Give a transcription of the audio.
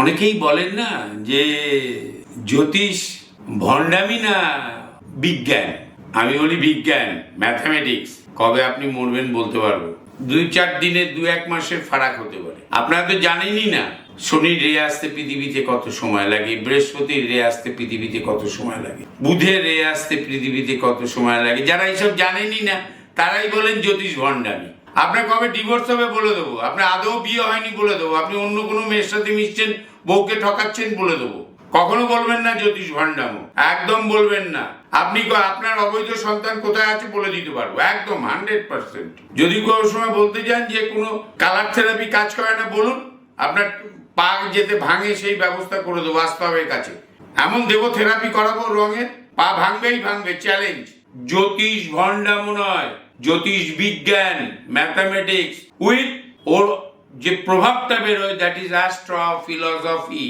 অনেকেই বলেন না যে জ্যোতিষ ভণ্ডামি না বিজ্ঞান? আমি বলি বিজ্ঞান ম্যাথামেটিক্স কবে আপনি মরবেন বলতে পারব দুই চার দিনের দু এক মাসের ফারাক হতে পারে। আপনারা তো জানেনই না, শনির রে আসতে পৃথিবীতে কত সময় লাগে, বৃহস্পতির রে আসতে পৃথিবীতে কত সময় লাগে, বুধের রে আসতে পৃথিবীতে কত সময় লাগে? যারা এইসব জানেনই না, তারাই বলেন জ্যোতিষ ভণ্ডামি। আপনার কবে ডিভোর্স হবে বলে দেবো। আপনার আদৌ বিয়ে হয়নি বলে দেবো। আপনি অন্য কোনো মেয়ের সাথে মিশছেন, বউকে ঠকাচ্ছেন বলে দেবো। কখনো বলবেন না জ্যোতিষ ভণ্ডামো একদম বলবেন না। আপনি আপনার অবৈধ সন্তান কোথায় আছে বলে দিতে পারব। একদম হান্ড্রেড পার্সেন্ট যদি কোনো সময় বলতে যান যে কোনো কালার থেরাপি কাজ করে না, বলুন। আপনার পা যেতে ভাঙে সেই ব্যবস্থা করে দেবো বাস্তবের কাছে। এমন দেবো থেরাপি করাবো রঙের। পা ভাঙবেই ভাঙবে চ্যালেঞ্জ জ্যোতিষ ভণ্ডামনয় জ্যোতিষ বিজ্ঞান ম্যাথামেটিক্স উইথ ওর যে প্রভাবটা বেরোয় দ্যাট ইজ অ্যাস্ট্রো ফিলসফি